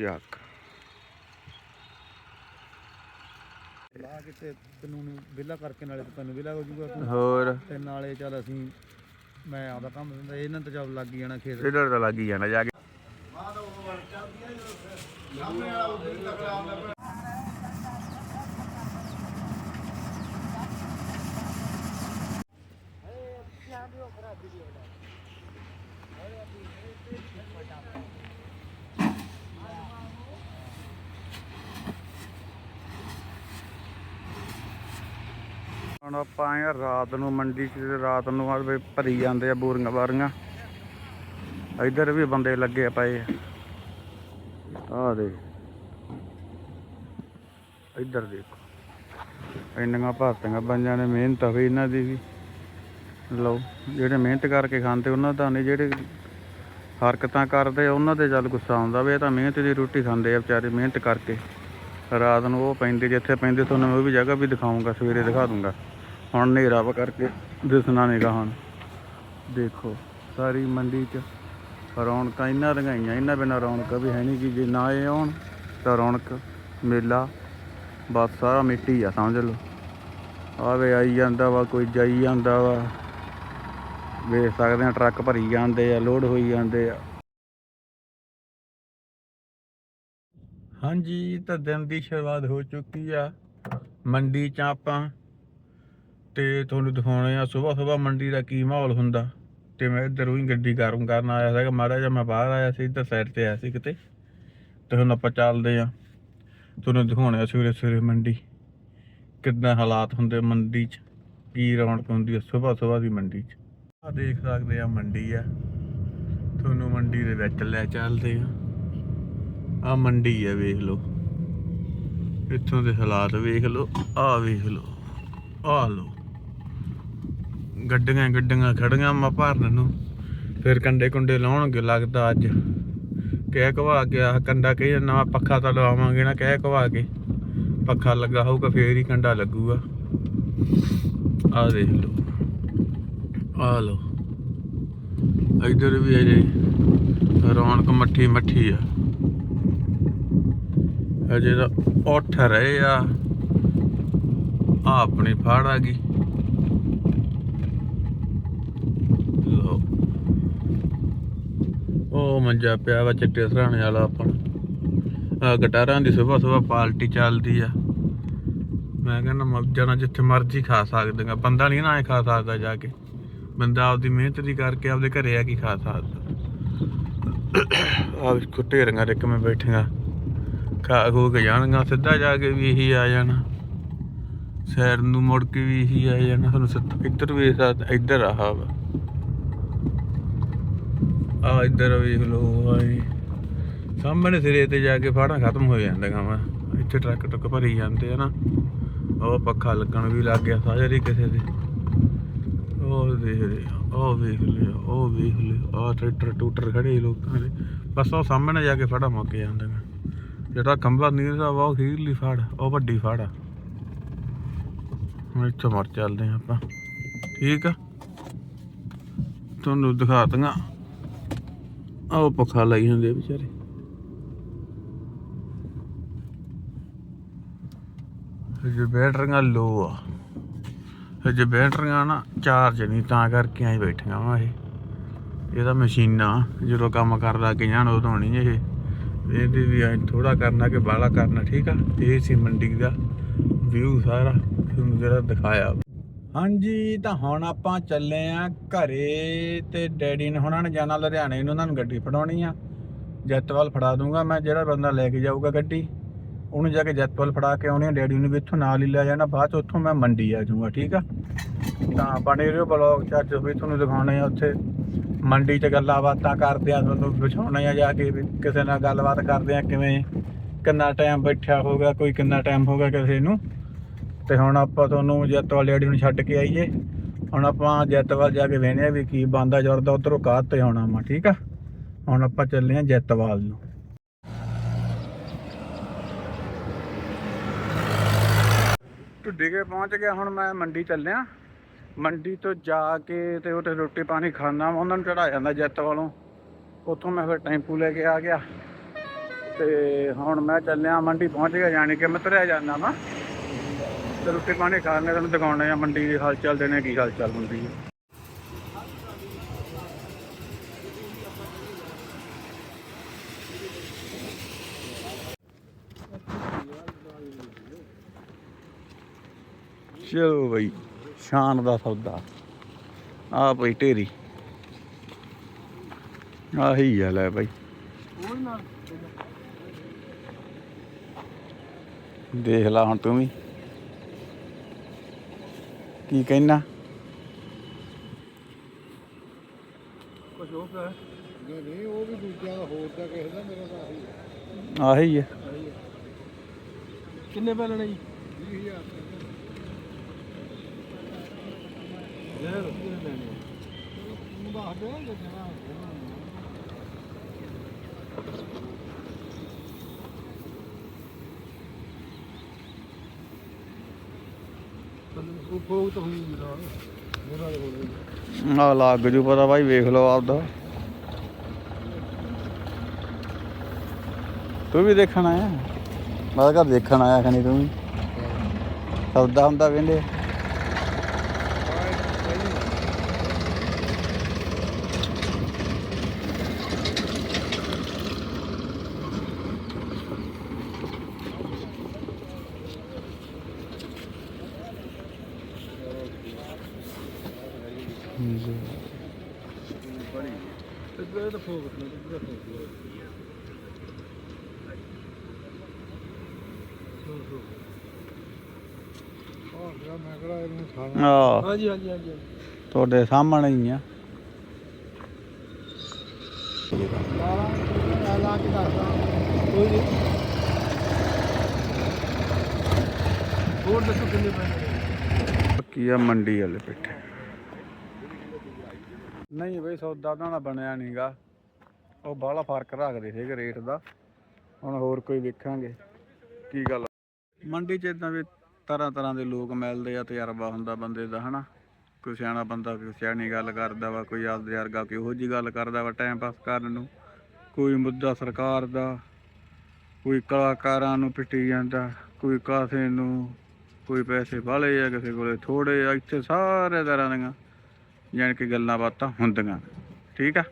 ਚੱਕ ਲਾ ਕੇ ਤੇ ਤੈਨੂੰ ਨੂੰ ਵਿਹਲਾ ਕਰਕੇ ਨਾਲੇ ਤੇ ਤੈਨੂੰ ਵਿਹਲਾ ਹੋ ਜਾਊਗਾ ਹੋਰ? ਤੇ ਨਾਲੇ ਚੱਲ ਅਸੀਂ ਮੈਂ ਆਪਦਾ ਕੰਮ ਦਿੰਦਾ ਇਹਨਾਂ ਤੇ ਚੱਲ ਲੱਗ ਹੀ ਜਾਣਾ ਖੇਤ। ਇਹਦਾ ਤਾਂ ਲੱਗ ਹੀ ਜਾਣਾ ਜਾ ਕੇ। ਹੁਣ ਆਪਾਂ ਆਏ ਰਾਤ ਨੂੰ, ਮੰਡੀ 'ਚ ਰਾਤ ਨੂੰ ਆ ਵੀ ਭਰੀ ਜਾਂਦੇ ਆ ਬੋਰੀਆਂ ਬਾਰੀਆਂ। ਇੱਧਰ ਵੀ ਬੰਦੇ ਲੱਗੇ ਪਏ ਆ। ਦੇ ਇੱਧਰ ਦੇਖੋ। ਇੰਨੀਆਂ ਭਾਰਤੀਆਂ ਬੰਜਾਂ ਨੇ ਮਿਹਨਤ ਹੋਈ ਇਹਨਾਂ ਦੀ ਵੀ। ਲਓ, ਜਿਹੜੇ ਮਿਹਨਤ ਕਰਕੇ ਖਾਂਦੇ ਉਹਨਾਂ ਦਾ ਨਹੀਂ, ਜਿਹੜੇ ਹਰਕਤਾਂ ਕਰਦੇ, ਉਹਨਾਂ ਤੇ ਚੱਲ ਗੁੱਸਾ ਆਉਂਦਾ ਵੀ ਇਹ ਤਾਂ ਮਿਹਨਤ ਦੀ ਰੋਟੀ ਖਾਂਦੇ ਆ ਵਿਚਾਰੇ, ਮਿਹਨਤ ਕਰਕੇ। ਰਾਤ ਨੂੰ ਉਹ ਪੈਂਦੇ, ਜਿੱਥੇ ਪੈਂਦੇ ਤੁਹਾਨੂੰ ਮੈਂ ਉਹ ਵੀ ਜਗ੍ਹਾ ਵੀ ਦਿਖਾਉਂਗਾ ਸਵੇਰੇ ਦਿਖਾ ਦੂੰਗਾ। ਹੁਣ ਹਨੇਰਾ ਵਾ ਕਰਕੇ ਦਿਸਣਾ ਨਹੀਂਗਾ ਹੁਣ। ਦੇਖੋ, ਸਾਰੀ ਮੰਡੀ 'ਚ ਰੌਣਕਾਂ ਇਹਨਾਂ ਲਗਾਈਆਂ ਇਹਨਾਂ ਬਿਨਾਂ ਰੌਣਕ ਵੀ ਹੈ ਨਹੀਂ ਕਿ ਜੇ ਨਾ ਇਹ ਆਉਣ, ਤਾਂ ਰੌਣਕ, ਮੇਲਾ, ਬਸ ਸਾਰਾ ਮਿੱਟੀ ਆ, ਸਮਝ ਲਓ। ਆਵੇ ਆਈ ਜਾਂਦਾ ਵਾ, ਕੋਈ ਜਾਈ ਜਾਂਦਾ ਵਾ। ਵੇਖ ਸਕਦੇ ਆ ਟਰੱਕ ਭਰੀ ਜਾਂਦੇ ਆ, ਲੋਡ ਹੋਈ ਜਾਂਦੇ ਆ। ਹਾਂਜੀ, ਤਾਂ ਦਿਨ ਦੀ ਸ਼ੁਰੂਆਤ ਹੋ ਚੁੱਕੀ ਆ, ਮੰਡੀ ਚ ਆਪਾਂ। ਤੇ ਤੁਹਾਨੂੰ ਦਿਖਾਉਣੇ ਆ ਸਵੇਰ ਸਵੇਰ ਮੰਡੀ ਦਾ ਕੀ ਮਾਹੌਲ ਹੁੰਦਾ। ਤੇ ਮੈਂ ਇੱਧਰੋਂ ਹੀ ਗੱਡੀ ਗਰਮ ਕਰਨ ਆਇਆ ਸੀਗਾ, ਮਾੜਾ ਜਿਹਾ ਮੈਂ ਬਾਹਰ ਆਇਆ ਸੀ, ਇੱਧਰ ਸਾਈਡ ਤੇ ਆਇਆ ਸੀ ਕਿਤੇ। ਤੇ ਹੁਣ ਆਪਾਂ ਚੱਲਦੇ ਆ। ਤੁਹਾਨੂੰ ਦਿਖਾਉਣੇ ਆ ਸਵੇਰੇ ਸਵੇਰੇ ਮੰਡੀ, ਕਿੱਦਾਂ ਹਾਲਾਤ ਹੁੰਦੇ ਮੰਡੀ 'ਚ, ਕੀ ਰੌਣਕ ਹੁੰਦੀ ਹੈ ਸਵੇਰ ਸਵੇਰ ਦੀ ਮੰਡੀ 'ਚ। ਆ ਦੇਖ ਸਕਦੇ ਆ ਮੰਡੀ ਆ। ਤੁਹਾਨੂੰ ਮੰਡੀ ਦੇ ਵਿੱਚ ਲੈ ਚੱਲਦੇ ਆ। ਆ ਮੰਡੀ ਆ, ਵੇਖ ਲਓ। ਇੱਥੋਂ ਦੇ ਹਾਲਾਤ ਵੇਖ ਲਓ ਆ ਵੇਖ ਲਓ ਆ ਲਓ। ਗੱਡੀਆਂ ਗੱਡੀਆਂ ਖੜੀਆਂ ਮਾ ਭਰਨ ਨੂੰ। ਫਿਰ ਕੰਡੇ ਕੁੰਡੇ ਲਾਉਣਗੇ, ਲੱਗਦਾ ਅੱਜ। ਕਹਿ ਕਵਾ ਕੇ ਆ ਕੰਡਾ ਕਹੀ ਨਵਾਂ ਪੱਖਾ ਤਾਂ ਲਵਾਵਾਂਗੇ ਨਾ, ਕਹਿ ਕਵਾ ਕੇ। ਪੱਖਾ ਲੱਗਾ ਹੋਊਗਾ, ਫੇਰ ਹੀ ਕੰਡਾ ਲੱਗੂਗਾ। ਆ ਦੇਖ ਲਓ। ਆ ਲਓ। ਇਧਰ ਵੀ ਅਜੇ ਰੌਣਕ ਮੱਠੀ ਮੱਠੀ ਆ। ਅਜੇ ਤਾਂ ਉੱਠ ਰਹੇ ਆ ਆ ਆਪਣੀ ਫਾੜ ਆ ਗਈ। ਲਓ। ਉਹ ਮੰਜਾ ਪਿਆ ਵਾ ਚਿੱਟੇ ਸਰਾਣੇ ਵਾਲਾ ਆਪਾਂ ਗਟਾਰਾਂ ਦੀ ਸਵੇਰ ਸਵੇਰ ਪਾਰਟੀ ਚੱਲਦੀ ਆ। ਮੈਂ ਕਹਿੰਦਾ ਮੱਝਾਂ ਨਾਲ ਜਿੱਥੇ ਮਰਜ਼ੀ ਖਾ ਸਕਦੇ ਸਕਦੀਆਂ। ਬੰਦਾ ਨਹੀਂ ਨਾ ਐ ਖਾ ਸਕਦਾ ਜਾ ਕੇ। ਬੰਦਾ ਆਪਦੀ ਮਿਹਨਤ ਦੀ ਕਰਕੇ ਆਪਦੇ ਘਰੇ ਆ ਕੀ ਖਾ ਸਕਦਾ। ਆ ਕੁੱਟੇ ਰੰਗਾਂ ਦੇ ਕਿਵੇਂ ਬੈਠੀਆਂ। ਖਾ ਖੋ ਕੇ ਜਾਣਗਾ ਸਿੱਧਾ ਜਾ ਕੇ ਵੀ ਇਹੀ ਆ ਜਾਣਾ। ਸ਼ਹਿਰ ਨੂੰ ਮੁੜ ਕੇ ਵੀ ਇਹੀ ਆ ਜਾਣਾ। ਤੁਹਾਨੂੰ ਸਿੱਧਾ ਇੱਧਰ ਵੀ ਇੱਧਰ ਆਹ ਵਾ। ਆ ਇੱਧਰ ਵੇਖ ਲਓ ਆਏ ਸਾਹਮਣੇ ਸਿਰੇ ਤੇ ਜਾ ਕੇ ਫਾੜਾਂ ਖਤਮ ਹੋ ਜਾਂਦੀਆਂ ਵਾ। ਇੱਥੇ ਟਰੱਕ ਟੁੱਕ ਭਰੀ ਜਾਂਦੇ ਆ ਨਾ। ਉਹ ਪੱਖਾ ਲੱਗਣ ਵੀ ਲੱਗ ਗਿਆ, ਸਾਰੇ ਕਿਸੇ ਦੇ। ਉਹ ਦੇਖ ਲਿਆ, ਉਹ ਵੇਖ ਲਿਆ, ਉਹ ਵੇਖ ਲਿਆ। ਆ ਟਰੈਕਟਰ ਟੂਟਰ ਖੜੇ ਲੋਕਾਂ ਦੇ। ਬਸ ਉਹ ਸਾਹਮਣੇ ਜਾ ਕੇ ਫੜਾ ਮੁੱਕ ਜਾਂਦੀਆਂ ਜਿਹੜਾ ਖੰਭਾ ਨੀਰ ਵਾ, ਉਹ ਖੀਰਲੀ ਫੜ, ਉਹ ਵੱਡੀ ਫੜ ਆ। ਹੁਣ ਇੱਥੋਂ ਮਰ ਚੱਲਦੇ ਹਾਂ ਆਪਾਂ। ਠੀਕ ਆ? ਤੁਹਾਨੂੰ ਦਿਖਾ ਦਾਂਗਾ ਆਹ ਪੱਖਾ ਲਾਈ ਹੁੰਦੇ ਵਿਚਾਰੇ। ਹਜੇ ਬੈਟਰੀਆਂ ਲੋ ਆ। ਹਜੇ ਬੈਟਰੀਆਂ ਨਾ ਚਾਰਜ ਨਹੀਂ, ਤਾਂ ਕਰਕੇ ਆਈ ਬੈਠੀਆਂ ਵਾ ਇਹ। ਇਹ ਤਾਂ ਮਸ਼ੀਨਾਂ, ਜਦੋਂ ਕੰਮ ਕਰਦਾ ਕਿ ਜਾਣ ਉਦੋਂ ਨਹੀਂ ਇਹ। ਇਹਦੀ ਵੀ ਐ ਥੋੜਾ ਕਰਨਾ ਕਿ ਬਾਲਾ ਕਰਨਾ, ਠੀਕ ਆ? ਇਹ ਸੀ ਮੰਡੀ ਦਾ ਵਿਊ ਸਾਰਾ, ਤੁਹਾਨੂੰ ਜਿਹੜਾ ਦਿਖਾਇਆ। ਹਾਂਜੀ, ਤਾਂ ਹੁਣ ਆਪਾਂ ਚੱਲੇ ਆ ਘਰੇ ਤੇ ਡੈਡੀ ਨੇ ਉਹਨਾਂ ਨੇ ਜਾਣਾ ਲੁਧਿਆਣੇ ਨੂੰ, ਉਹਨਾਂ ਨੂੰ ਗੱਡੀ ਫੜਾਉਣੀ ਆ। ਜੱਤਵਾਲ ਫੜਾ ਦੂੰਗਾ ਮੈਂ, ਜਿਹੜਾ ਬੰਦਾ ਲੈ ਕੇ ਜਾਊਗਾ ਗੱਡੀ। ਉਹਨੂੰ ਜਾ ਕੇ ਜੱਤਵਾਲ ਫੜਾ ਕੇ ਆਉਣੀ ਆ, ਡੈਡੀ ਨੂੰ ਵੀ ਇੱਥੋਂ ਨਾਲ ਹੀ ਲੈ ਜਾਣਾ, ਬਾਅਦ ਚ ਉੱਥੋਂ ਮੈਂ ਮੰਡੀ ਆ ਜਾਊਂਗਾ, ਠੀਕ ਆ? ਤਾਂ ਬਣੇ ਰਹੋ ਬਲੌਗ ਚ, ਅੱਜ ਵੀ ਤੁਹਾਨੂੰ ਦਿਖਾਉਣੇ ਆ ਉੱਥੇ। ਮੰਡੀ 'ਚ ਗੱਲਾਂ ਬਾਤਾਂ ਕਰਦੇ ਆ, ਤੁਹਾਨੂੰ ਵਿਛਾਉਣੇ ਆ ਜਾ ਕੇ ਵੀ ਕਿਸੇ ਨਾਲ ਗੱਲਬਾਤ ਕਰਦੇ ਆ, ਕਿਵੇਂ, ਕਿੰਨਾ ਟਾਈਮ ਬੈਠਿਆ ਹੋਗਾ ਕੋਈ ਕਿੰਨਾ ਟਾਈਮ ਹੋਗਾ ਕਿਸੇ ਨੂੰ। ਤੇ ਹੁਣ ਆਪਾਂ ਤੁਹਾਨੂੰ ਜੈਤਵਾਲ ਡੈਡੀ ਨੂੰ ਛੱਡ ਕੇ ਆਈਏ। ਹੁਣ ਆਪਾਂ ਜੈਤਵਾਲ ਜਾ ਕੇ ਵੇਖਦੇ ਆ ਵੀ ਕੀ ਬੰਦਾ ਜੁਰਦਾ ਉਧਰੋਂ ਕਾਹ ਤੇ ਆਉਣਾ ਵਾ, ਠੀਕ ਆ? ਹੁਣ ਆਪਾਂ ਚੱਲੇ ਆ ਜੈਤਵਾਲ ਨੂੰ। ਢੁੱਡੀ ਪਹੁੰਚ ਗਿਆ, ਹੁਣ ਮੈਂ ਮੰਡੀ ਚੱਲਿਆ। ਮੰਡੀ ਤੋਂ ਜਾ ਕੇ ਤੇ ਉੱਥੇ ਰੋਟੀ ਪਾਣੀ ਖਾਣਾ ਵਾ, ਉਹਨਾਂ ਨੂੰ ਚੜਾ ਜਾਂਦਾ ਜੱਤ ਵੱਲੋਂ। ਉੱਥੋਂ ਮੈਂ ਫਿਰ ਟੈਂਪੂ ਲੈ ਕੇ ਆ ਗਿਆ। ਤੇ ਹੁਣ ਮੈਂ ਚੱਲਿਆ, ਮੰਡੀ ਪਹੁੰਚ ਗਿਆ ਜਾਣੀ ਕਿ ਮੈਂ ਤੁਰਿਆ ਜਾਂਦਾ ਵਾ। ਤੇ ਰੋਟੀ ਪਾਣੀ ਖਾਣੇ ਤੁਹਾਨੂੰ ਦਿਖਾਉਣੇ ਆ ਮੰਡੀ ਦੇ ਹਾਲ ਚਾਲ ਦੇ ਨੇ ਕੀ ਹਾਲ ਚਾਲ ਹੁੰਦੀ ਹੈ ਚਲੋ ਬਈ ਸ਼ਾਨ ਦਾ ਸੌਦਾ। ਆ ਪਈ ਢੇਰੀ। ਆਹੀ ਆ ਲੈ ਬਈ। ਦੇਖ ਲਾ ਹੁਣ ਤੂੰ ਵੀ। ਕੀ ਕਹਿਣਾ ਕੁਝ ਹੋ ਪਿਆ ਨਹੀਂ ਨਹੀਂ ਉਹ ਵੀ ਦੂਜਾ ਹੋਰ ਦਾ ਕਿਸੇ ਦਾ ਮੇਰਾ ਤਾਂ ਆਹੀ ਹੈ ਆਹੀ ਕਿੰਨੇ ਪੈ ਲੈਣਾ ਜੀ? 20000 ਲੈ ਲਓ ਤਾਂ ਹੋਈ ਨਾ ਮੇਰਾ ਦੇ ਹੋਣੇ ਆ ਲੱਗ ਜੂ ਪਤਾ ਭਾਈ, ਵੇਖ ਲਓ ਆਪਦਾ। ਤੂੰ ਵੀ ਦੇਖਣ ਆਇਆ? ਮੈਂ ਤਾਂ ਘਰ ਦੇਖਣ ਆਇਆ ਖਣੀ ਤੂੰ ਵੀ? ਸੌਦਾ ਹੁੰਦਾ ਵੇਂਦੇ ਇਹ ਤਾਂ ਫੋਗ ਨਹੀਂ ਇਹ ਤਾਂ ਫੋਗ ਹਾਂ ਗਿਆ ਮੈਂ ਕਿਹੜਾ ਇਹਨੂੰ ਖਾਣਾ ਆ ਹਾਂਜੀ ਹਾਂਜੀ ਹਾਂਜੀ ਤੁਹਾਡੇ ਸਾਹਮਣੇ ਹੀ ਆ। ਲਾ ਲਾ ਕੇ ਦੱਸਦਾ ਕੋਈ ਨਹੀਂ ਹੋਰ ਦੱਸੋ ਕਿੰਨੇ ਪੈਸੇ ਕੀ ਆ ਮੰਡੀ ਵਾਲੇ ਬੈਠੇ। ਨਹੀਂ ਬਈ ਸੌਦਾ ਉਹਨਾਂ ਦਾ ਬਣਿਆ ਨਹੀਂਗਾ ਉਹ ਬਾਹਲਾ ਫ਼ਰਕ ਰੱਖਦੇ ਸੀਗੇ ਰੇਟ ਦਾ। ਹੁਣ ਹੋਰ ਕੋਈ ਵੇਖਾਂਗੇ, ਕੀ ਗੱਲ। ਮੰਡੀ 'ਚ ਇਦਾਂ ਵੀ ਤਰ੍ਹਾਂ ਤਰ੍ਹਾਂ ਦੇ ਲੋਕ ਮਿਲਦੇ ਆ, ਤਜਰਬਾ ਹੁੰਦਾ ਬੰਦੇ ਦਾ, ਹਨਾ। ਕੋਈ ਸਿਆਣਾ ਬੰਦਾ, ਕੋਈ ਸਿਆਣੀ ਗੱਲ ਕਰਦਾ ਵਾ, ਕੋਈ ਆਪਦੇ ਵਰਗਾ ਕੋਈ ਉਹੋ ਜੀ ਗੱਲ ਕਰਦਾ ਵਾ ਟਾਈਮ ਪਾਸ ਕਰਨ ਨੂੰ। ਕੋਈ ਮੁੱਦਾ ਸਰਕਾਰ ਦਾ, ਕੋਈ ਕਲਾਕਾਰਾਂ ਨੂੰ ਪਿੱਟੀ ਜਾਂਦਾ, ਕੋਈ ਕਾਸੇ ਨੂੰ, ਕੋਈ ਪੈਸੇ ਵਾਲੇ ਆ, ਕਿਸੇ ਕੋਲੇ ਥੋੜੇ ਆ, ਇੱਥੇ ਸਾਰੇ ਤਰ੍ਹਾਂ ਦੀਆਂ। ਜਾਣੀ ਕਿ ਗੱਲਾਂ ਬਾਤਾਂ ਹੁੰਦੀਆਂ। ਠੀਕ ਆ?